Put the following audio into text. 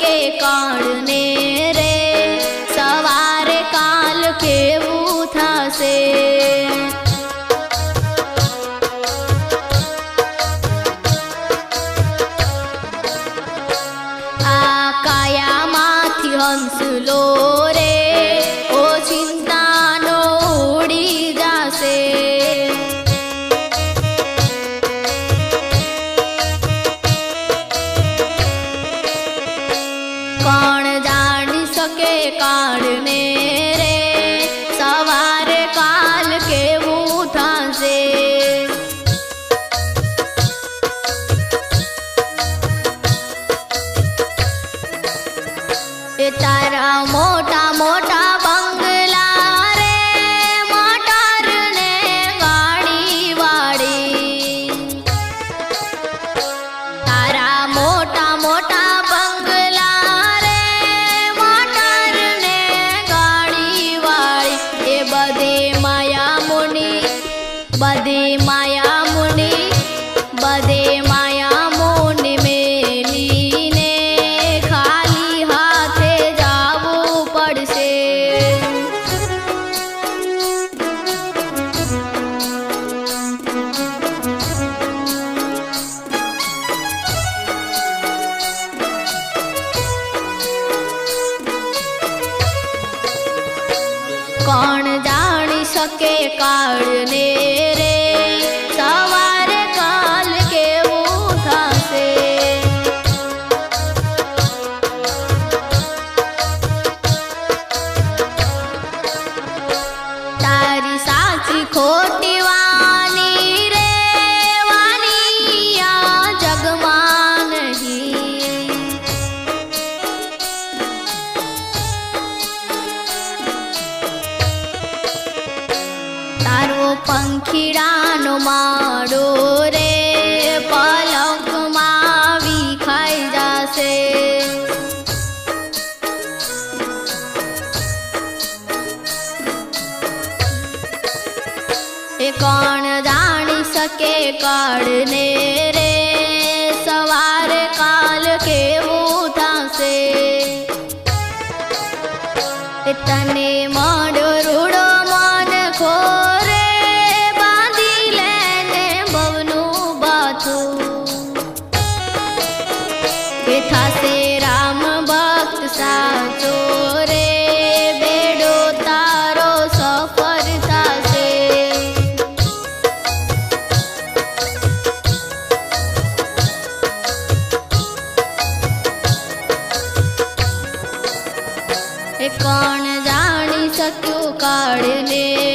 શકે કાળને રે કોણ બધે માયા મુની બધે માયા મુની ખાલી હાથે જાવું પડશે. કોણ શકે કાળને રે? સવારે કાલ કેવું થશે? તારી સાચી ખોટી પંખીડાનો મારો રે, પલકમાં વિખાઈ જાશે. એ કોણ જાણી શકે કાળને રે? સવારે કાલ કેવું થશે? તને મળ્યો બાથું એ થાશે રામ ભક્ત સાચો રે. બેડો તારો સફર થાશે. એ કોણ જાણી શક્યું કાળને?